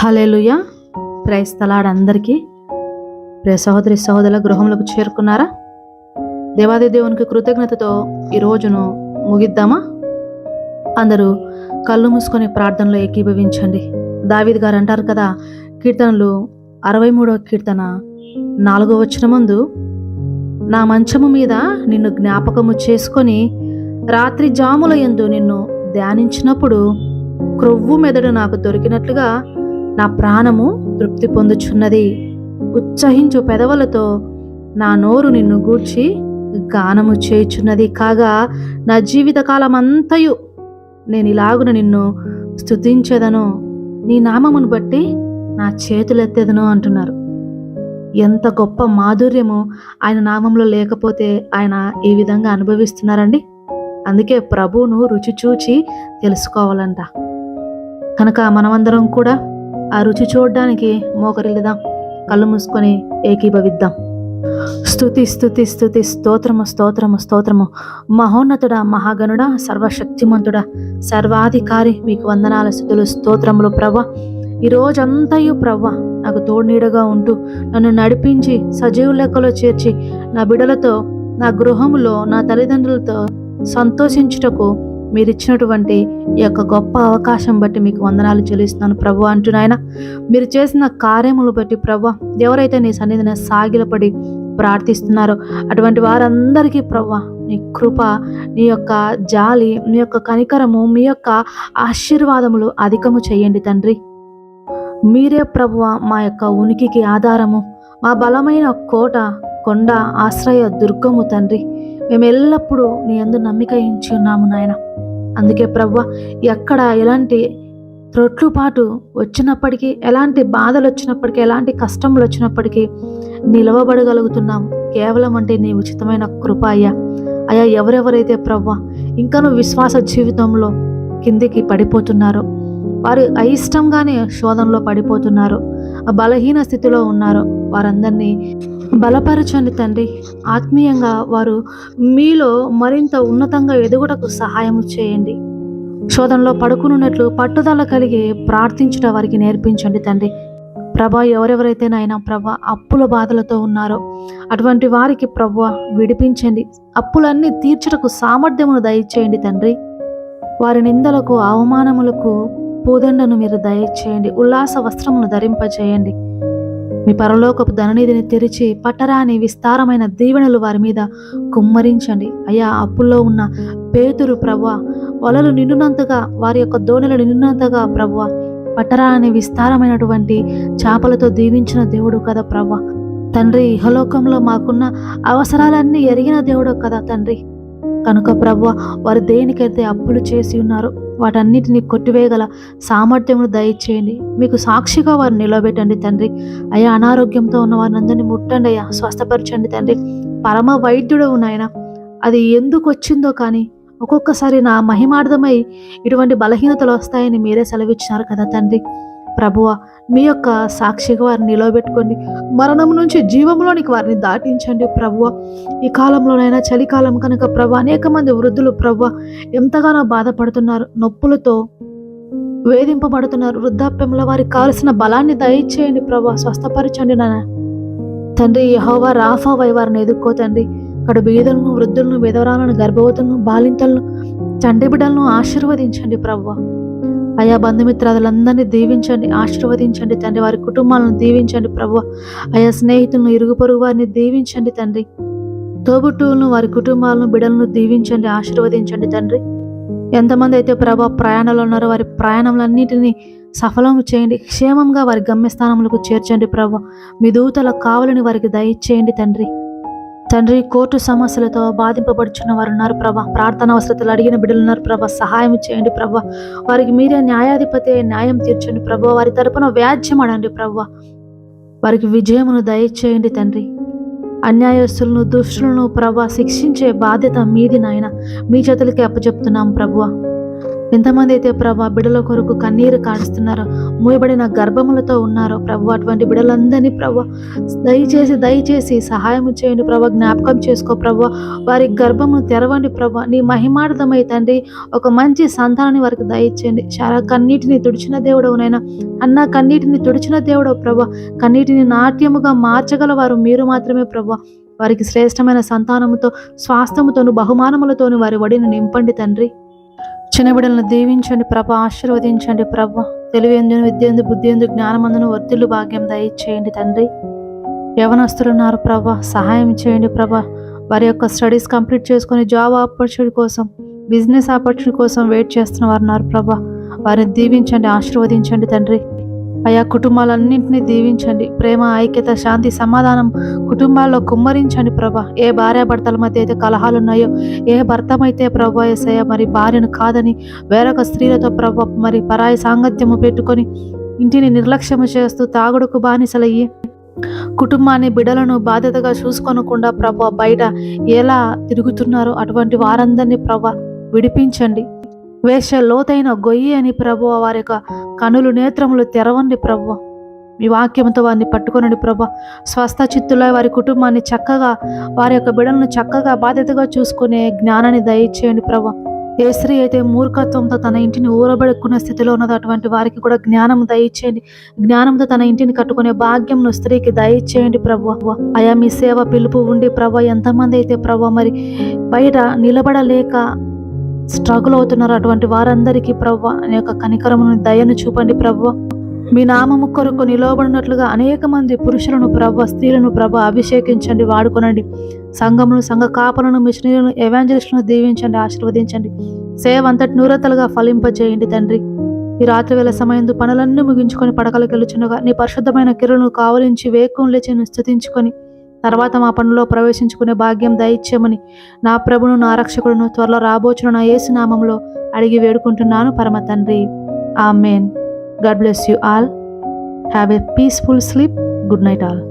Hallelujah price తలాడ్ అందరికీ. సహోదరి సహోదరుల గృహంలోకి చేరుకున్నారా? దేవాది దేవునికి కృతజ్ఞతతో ఈ రోజును ముగిద్దామా? అందరూ కళ్ళు మూసుకొని ప్రార్థనలో ఏకీభవించండి. దావీద్ గారు అంటారు కదా కీర్తనలు అరవై మూడవ కీర్తన నాలుగో వచ్చిన ముందు నా మంచము మీద నిన్ను జ్ఞాపకము చేసుకొని రాత్రి జాముల యందు నిన్ను ధ్యానించినప్పుడు క్రొవ్వు మెదడు నాకు దొరికినట్లుగా నా ప్రాణము తృప్తి పొందుచున్నది. ఉత్సహించు పెదవులతో నా నోరు నిన్ను గూర్చి గానము చేయుచున్నది. కాగా నా జీవితకాలం అంతయు నేను ఇలాగున నిన్ను స్థుతించేదను నీ నామమును బట్టి నా చేతులెత్తేదను అంటున్నారు. ఎంత గొప్ప మాధుర్యము ఆయన నామంలో లేకపోతే ఆయన ఈ విధంగా అనుభవిస్తున్నారండి. అందుకే ప్రభువును రుచి చూచి తెలుసుకోవాలంట. కనుక మనమందరం కూడా ఆ రుచి చూడడానికి మోకరిల్లుదాం. కళ్ళు మూసుకొని ఏకీభవిద్దాం. స్తుతి స్థుతి స్థుతి స్తోత్రము స్తోత్రము స్తోత్రము. మహోన్నతుడా మహాగణుడా సర్వశక్తిమంతుడా సర్వాధికారి మీకు వందనాల స్థుతులు స్తోత్రములు ప్రవ్వ. ఈ రోజంతయు ప్రవ్వ నాకు తోడునీడగా ఉంటూ నన్ను నడిపించి సజీవ లెక్కలో చేర్చి నా బిడలతో నా గృహములో నా తల్లిదండ్రులతో సంతోషించుటకు మీరు ఇచ్చినటువంటి ఈ యొక్క గొప్ప అవకాశం బట్టి మీకు వందనాలు చెల్లిస్తున్నాను. ప్రభు అంటున్నాయన మీరు చేసిన కార్యములు బట్టి ప్రభు ఎవరైతే నీ సన్నిధిని సాగిలపడి ప్రార్థిస్తున్నారో అటువంటి వారందరికీ ప్రభు నీ కృప నీ యొక్క జాలి నీ యొక్క కనికరము మీ యొక్క ఆశీర్వాదములు అధికము చేయండి తండ్రి. మీరే ప్రభువ మా యొక్క ఉనికికి ఆధారము మా బలమైన కోట కొండ ఆశ్రయ దుర్గము తండ్రి. మేము ఎల్లప్పుడూ నీ అందు నమ్మిక ఇచ్చి ఉన్నాము నాయన. అందుకే ప్రవ్వ ఎక్కడ ఎలాంటి త్రొట్లుపాటు వచ్చినప్పటికీ ఎలాంటి బాధలు వచ్చినప్పటికీ ఎలాంటి కష్టములు వచ్చినప్పటికీ నిలవబడగలుగుతున్నాం. కేవలం అంటే నీ ఉచితమైన కృప అయ్యా. అయ్యా ఎవరెవరైతే ప్రవ్వ ఇంకనూ విశ్వాస జీవితంలో కిందికి పడిపోతున్నారో వారు అయిష్టంగానే శోధనలో పడిపోతున్నారు. ఆ బలహీన స్థితిలో ఉన్నారు. వారందరినీ బలపరచండి తండ్రి. ఆత్మీయంగా వారు మీలో మరింత ఉన్నతంగా ఎదుగుటకు సహాయం చేయండి. శోధనలో పడుకునున్నట్లు పట్టుదల కలిగి ప్రార్థించుట వారికి నేర్పించండి తండ్రి. ప్రభా ఎవరెవరైతే నాయన ప్రభా అప్పుల బాధలతో ఉన్నారో అటువంటి వారికి ప్రభు విడిపించండి. అప్పులన్నీ తీర్చుటకు సామర్థ్యమును దయచేయండి తండ్రి. వారి నిందలకు అవమానములకు పూదండను మీరు దయచేయండి ఉల్లాస వస్త్రమును ధరింపచేయండి మీ పరలోకపు ధననిధిని తెరిచి పట్టరాని విస్తారమైన దీవెనలు వారి మీద కుమ్మరించండి. అయ్యా అప్పుల్లో ఉన్న పేతురు ప్రవ్వ వలలు నిండునంతగా వారి యొక్క దోణలు నిండునంతగా ప్రవ్వ పట్టరాని విస్తారమైనటువంటి చేపలతో దీవించిన దేవుడు కదా ప్రవ్వ. తండ్రి ఇహలోకంలో మాకున్న అవసరాలన్నీ ఎరిగిన దేవుడు కదా తండ్రి. కనుక ప్రవ్వ వారు దేనికైతే అప్పులు చేసి ఉన్నారో వాటన్నిటిని కొట్టివేయగల సామర్థ్యమును దయచేయండి. మీకు సాక్షిగా వారిని నిలబెట్టండి తండ్రి. అయ్యా అనారోగ్యంతో ఉన్న వారిని అందరినీ ముట్టండి అయ్యా. స్వస్థపరచండి తండ్రి. పరమ వైద్యుడు నాయన. అది ఎందుకు వచ్చిందో కానీ ఒక్కొక్కసారి నా మహిమార్థమై ఇటువంటి బలహీనతలు వస్తాయని మీరే సెలవిచ్చినారు కదా తండ్రి. ప్రభువ మీ యొక్క సాక్షిగా వారిని నిలవబెట్టుకోండి. మరణం నుంచి జీవంలోనికి వారిని దాటించండి ప్రభు ఈ కాలంలోనైనా చలికాలం కనుక ప్రభు అనేక మంది వృద్ధులు ప్రభు ఎంతగానో బాధపడుతున్నారు నొప్పులతో వేధింపబడుతున్నారు. వృద్ధాప్యంలో వారికి కావలసిన బలాన్ని దయచేయండి ప్రభు స్వస్థపరచండి నాన్న తండ్రి యహోవా రాఫా వై వారిని ఎదుర్కో తండ్రి. అక్కడ బీదలను వృద్ధులను విధవరాలను గర్భవతులను బాలింతలను చంటి బిడ్డలను ఆశీర్వదించండి ప్రభు అయా బంధుమిత్రాదులందరినీ దీవించండి ఆశీర్వదించండి తండ్రి. వారి కుటుంబాలను దీవించండి ప్రభు అయా స్నేహితులను ఇరుగు పొరుగు వారిని దీవించండి తండ్రి. తోబుట్టువులను వారి కుటుంబాలను బిడలను దీవించండి ఆశీర్వదించండి తండ్రి. ఎంతమంది అయితే ప్రభా ప్రయాణాలు ఉన్నారో వారి ప్రయాణములన్నిటినీ సఫలం చేయండి. క్షేమంగా వారి గమ్యస్థానములకు చేర్చండి ప్రభా. మీ దూతల కావలని వారికి దయచేయండి తండ్రి. తండ్రి కోర్టు సమస్యలతో బాధింపబడుచున్న వారు ఉన్నారు ప్రభా. ప్రార్థన అవసరతలు అడిగిన బిడ్డలు ఉన్నారు ప్రభా. సహాయం చేయండి ప్రభా. వారికి మీరే న్యాయాధిపతి న్యాయం తీర్చండి ప్రభా. వారి తరపున వ్యాజ్యం అడండి ప్రభా. వారికి విజయమును దయచేయండి తండ్రి. అన్యాయస్తులను దుష్టులను ప్రభా శిక్షించే బాధ్యత మీది నాయన. మీ చేతులకి అప్పచెప్తున్నాం ప్రభువ ఎంతమంది అయితే ప్రభా బిడల కొరకు కన్నీరు కాడుస్తున్నారో మూయబడిన గర్భములతో ఉన్నారో ప్రభు అటువంటి బిడలందరినీ ప్రభు దయచేసి దయచేసి సహాయం చేయండి ప్రభు జ్ఞాపకం చేసుకో ప్రభు. వారి గర్భమును తెరవండి ప్రభు. నీ మహిమార్థమై తండ్రి ఒక మంచి సంతానాన్ని వారికి దయచేయండి. చాలా కన్నీటిని తుడిచిన దేవుడవునైనా అన్న కన్నీటిని తుడిచిన దేవుడవు ప్రభు. కన్నీటిని నాట్యముగా మార్చగల వారు మీరు మాత్రమే ప్రభు. వారికి శ్రేష్టమైన సంతానముతో స్వాస్థముతోను బహుమానములతోను వారి వడిని నింపండి తండ్రి. చిన్న బిడ్డలను దీవించండి ప్రభ ఆశీర్వదించండి ప్రభ. తెలివి ఎందుకు విద్య ఎందు బుద్ధి ఎందు జ్ఞానమందును వర్తిల్లు భాగ్యం దయచేయండి తండ్రి. యవనస్తులున్నారు ప్రభ సహాయం చేయండి ప్రభ. వారి యొక్క స్టడీస్ కంప్లీట్ చేసుకొని జాబ్ ఆపర్చునిటీ కోసం బిజినెస్ ఆపర్చునిటీ కోసం వెయిట్ చేస్తున్న వారు ఉన్నారు ప్రభ. వారిని దీవించండి ఆశీర్వదించండి తండ్రి. అయా కుటుంబాలన్నింటినీ దీవించండి. ప్రేమ ఐక్యత శాంతి సమాధానం కుటుంబాల్లో కుమ్మరించండి ప్రభ. ఏ భార్యాభర్తల మధ్య అయితే కలహాలు ఉన్నాయో ఏ భర్తమైతే ప్రభా ఏసయ్య మరి భార్యను కాదని వేరొక స్త్రీలతో ప్రభ మరి పరాయి సాంగత్యము పెట్టుకొని ఇంటిని నిర్లక్ష్యము చేస్తూ తాగుడుకు బానిసలయ్యి కుటుంబాన్ని బిడలను బాధ్యతగా చూసుకోనకుండా ప్రభ బయట ఎలా తిరుగుతున్నారో అటువంటి వారందరినీ ప్రభ విడిపించండి. వేష లోతైన గొయ్యి అని ప్రభు వారి యొక్క కనులు నేత్రములు తెరవండి ప్రభు. మీ వాక్యంతో వారిని పట్టుకొనండి ప్రభు. స్వస్థ చిత్తులై వారి కుటుంబాన్ని చక్కగా వారి యొక్క బిడలను చక్కగా బాధ్యతగా చూసుకునే జ్ఞానాన్ని దయచేయండి ప్రభ. ఏ స్త్రీ అయితే మూర్ఖత్వంతో తన ఇంటిని ఊరబెడుకునే స్థితిలో ఉన్నదో అటువంటి వారికి కూడా జ్ఞానం దయచేయండి. జ్ఞానంతో తన ఇంటిని కట్టుకునే భాగ్యంను స్త్రీకి దయచేయండి ప్రభు. అయా మీ సేవ పిలుపు ఉండి ప్రభ ఎంతమంది అయితే ప్రభ మరి బయట నిలబడలేక స్ట్రగుల్ అవుతున్నారు అటువంటి వారందరికీ ప్రభు నీ యొక్క కనికరమును దయను చూపండి ప్రభు మీ నామము కొరకు నిలవబడినట్లుగా అనేక మంది పురుషులను ప్రభ స్త్రీలను ప్రభ అభిషేకించండి వాడుకొనండి. సంఘమును సంఘ కాపలను మిషనరీలను ఎవాంజలిస్టులను దీవించండి ఆశీర్వదించండి. సేవ అంతటి నూరతలుగా ఫలింపజేయండి తండ్రి. ఈ రాత్రి వేళ సమయంలో పనులన్నీ ముగించుకొని పడకలకు వెళ్ళుచుండగా నీ పరిశుద్ధమైన కిరణను కావలించి వేకం లేచి స్థుతించుకొని తర్వాత మా పనుల్లో ప్రవేశించుకునే భాగ్యం దయచేయమని నా ప్రభును నా రక్షకుడును త్వరలో రాబోచును నా యేసు నామంలో అడిగి వేడుకుంటున్నాను పరమ తండ్రి. Amen. God bless you all. Have a peaceful sleep. Good night all.